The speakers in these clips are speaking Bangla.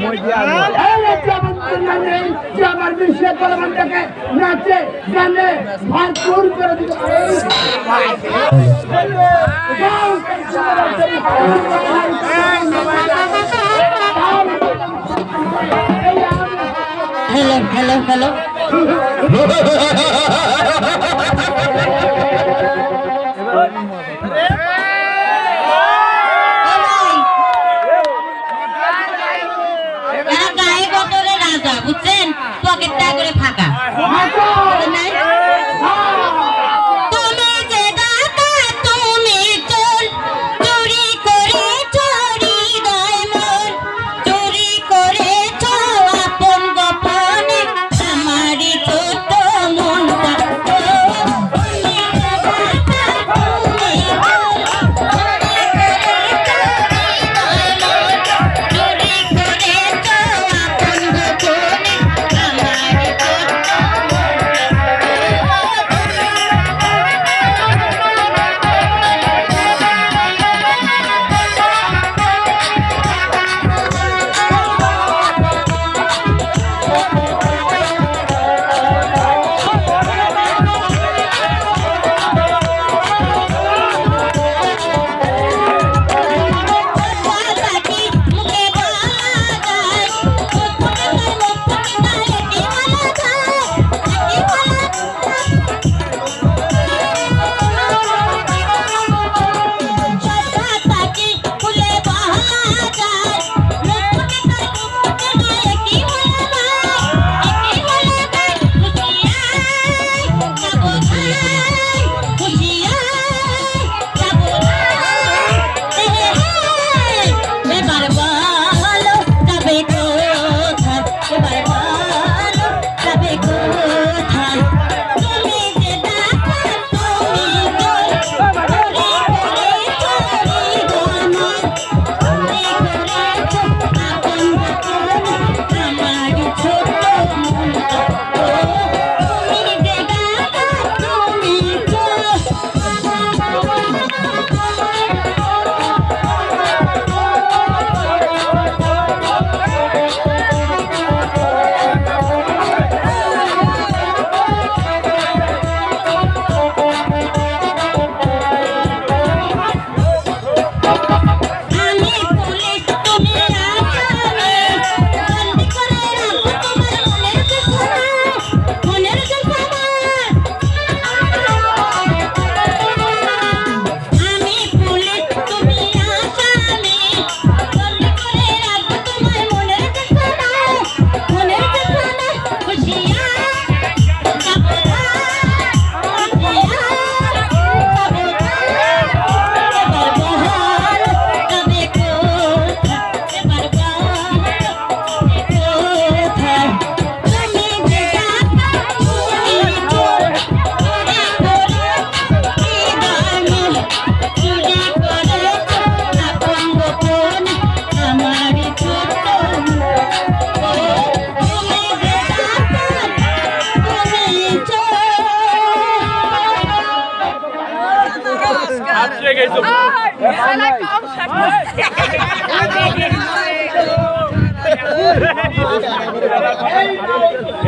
মই দিয়া কল্যাণ নেই যে আমার বিশ্বের কলমানটাকে নাচে গানে ভরপুর করে দিতে পারে। Hello hello hello Hey!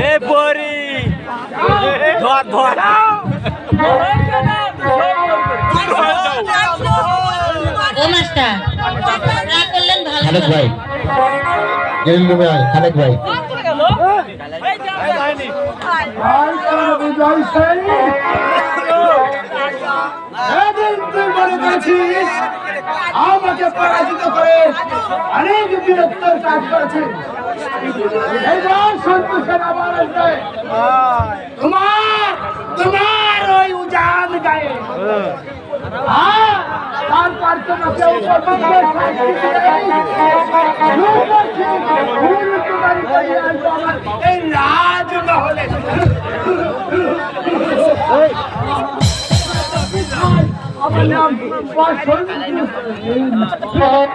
এ পরি ধর ধর। ও মাস্টার না করলেন ভালো খালেক ভাই। গেলেন রুমে আয় খালেক ভাই। বিজয় রাষ্ট্রকে পরাজিত করে অনেক বীরত্বের কাজ করেছেন। তোমার তোমার ওই উজান গায়ে। রাজমহলে। আমার নাম বসন্ত হ্যালো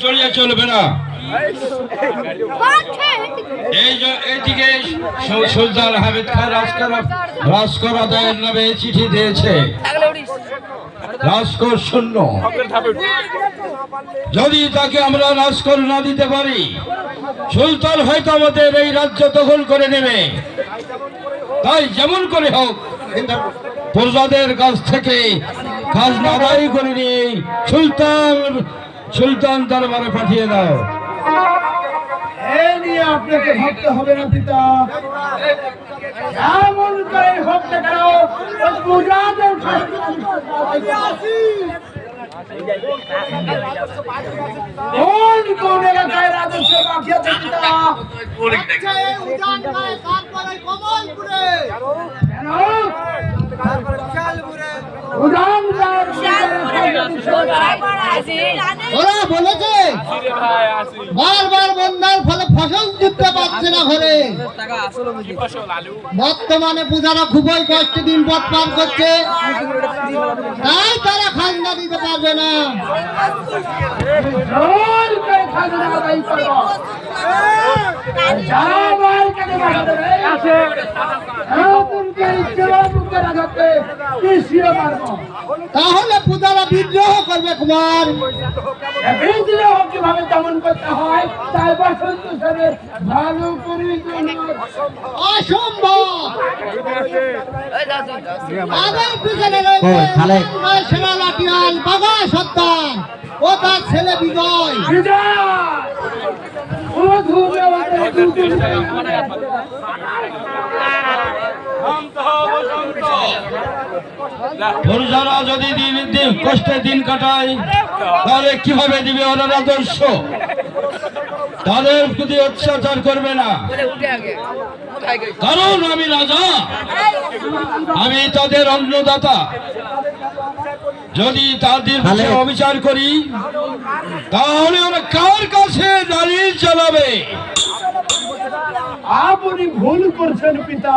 চলিয়ে চলবে না এই যে যদি তাকে আমরা রাজকর না দিতে পারি, সুলতান হয়তো আমাদের এই রাজ্য দখল করে নেবে। তাই যেমন করে হোক প্রজাদের কাছ থেকে খাজনা আদায় করে নিয়ে সুলতান সুলতান দরবারে পাঠিয়ে দাও। এ নিয়ে আপনাকে ভাবতে হবে না পিতা। এমন করে না কেন? পূজাদের কোন কোন এলাকায় রাজস্ব বাকি আছে পিতা? কেন? উদান ওরা বলেছে, বারবার বন্যার ফলে ফসল জুটতে পারছে না ঘরে। বর্তমানে পূজারা খুবই কষ্টে দিন পথ পার করছে। তাই তারা খাজনা দিতে পারবে না। তাহলে পূজারা বিদ্রোহ করবে কুমার। বিদ্রোহ কীভাবে দমন করতে হয় তার বসন্ত ভালো করে অসম্ভব! তাদের পিছনে রয়েছে লাঠিয়াল বাঘা সন্তান ও তার ছেলে বিজয়। বিজয়! দুটি যদি দিন দিন কষ্টে দিন কাটায় তাহলে কীভাবে দিবে ওরা আদর্শ? তাদের প্রতি অত্যাচার করবে না। কারণ আমি রাজা। আমি তাদের অন্নদাতা। যদি তাদের অবিচার করি তাহলে ওরা কার কাছে দাঁড়িয়ে চালাবে? আপনি ভুল করছেন পিতা।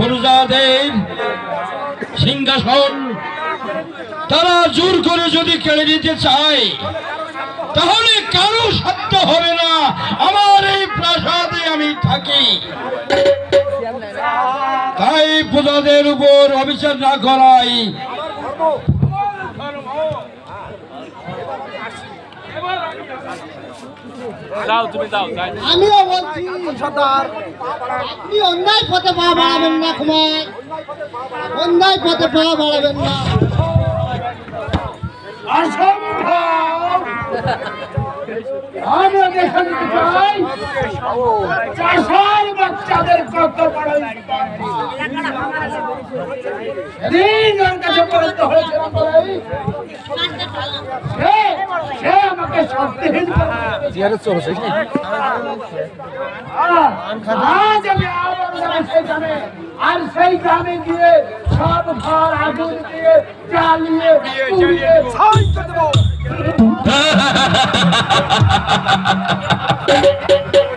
প্রজাদের সিংহাসন, তারা জোর করে যদি কেড়ে নিতে চায়, তাহলে কারও সাধ্য হবে না। আমার এই প্রাসাদে আমি থাকি। তাই প্রজাদের উপর অবিচার না করাই। যাও তুমি যাও আমিও বলছি আপনি অন্যায় পথে পা বাড়াবেন না কুমার। অন্যায় পথে পা বাড়াবেন না। অসম্ভব আমি ওকে চাই চাষার বাচ্চাদের কত বড় দিন কাছে পরিণত হয়েছিলাম সে সে আমাকে শক্তিহীন করে আ- আজ আমি আবার যাব সেই আর সেই গ্রামে গিয়ে সব ঘর আগুন দিয়ে জ্বালিয়ে পুড়িয়ে ছাই করে দেবো।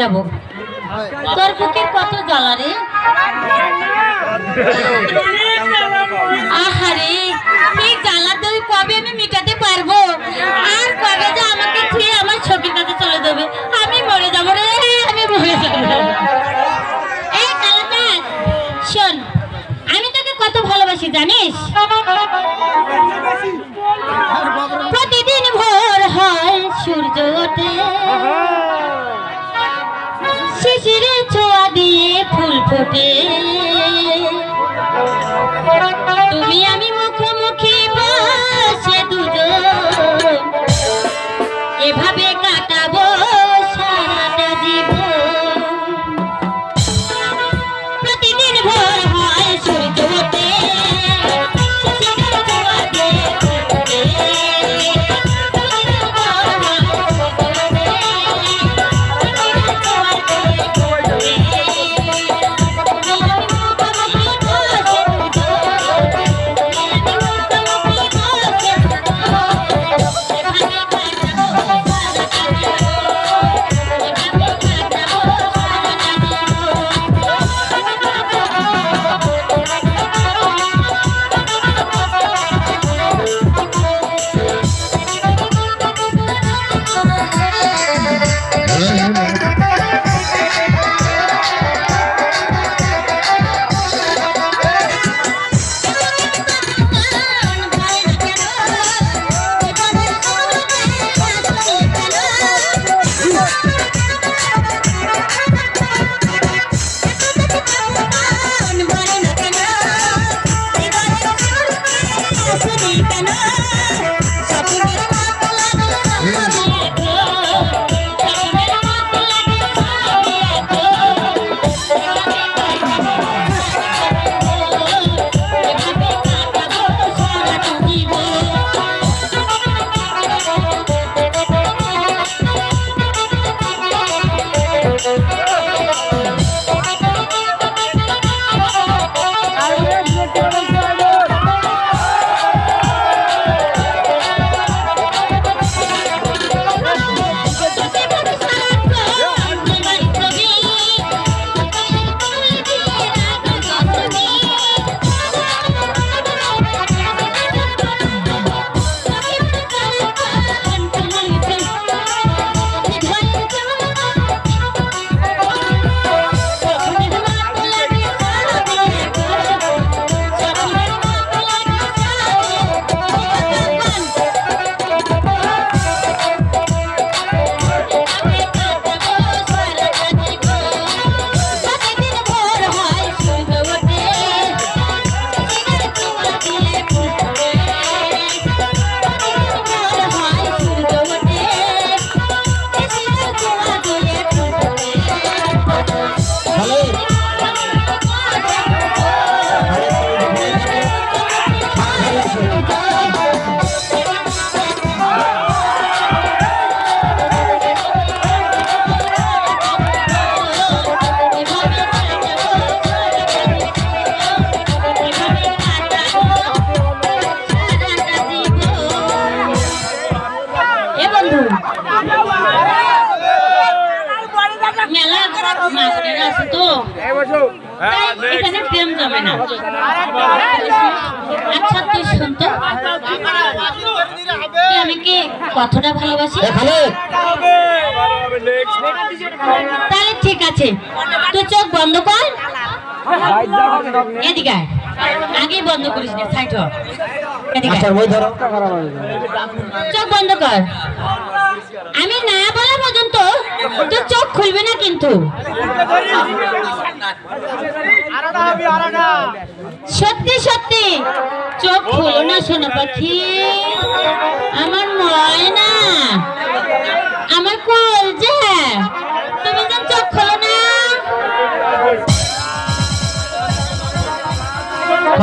যাব। তোর বুকে কত জ্বালা রে? এখানে প্রেম জমে না। আচ্ছা তুই শুনতো তুই আমাকে কতটা ভালোবাসি? তাহলে ঠিক আছে। তুই চোখ বন্ধ কর। এদিকে। আগেই বন্ধ করিস না সাইড আয়। চোখ বন্ধ কর। আমি না বলা তো চোখ খুলবে না কিন্তু। সত্যি সত্যি। চোখ খুলো না সোনা পাখি। আমার ময় না আমার কল যে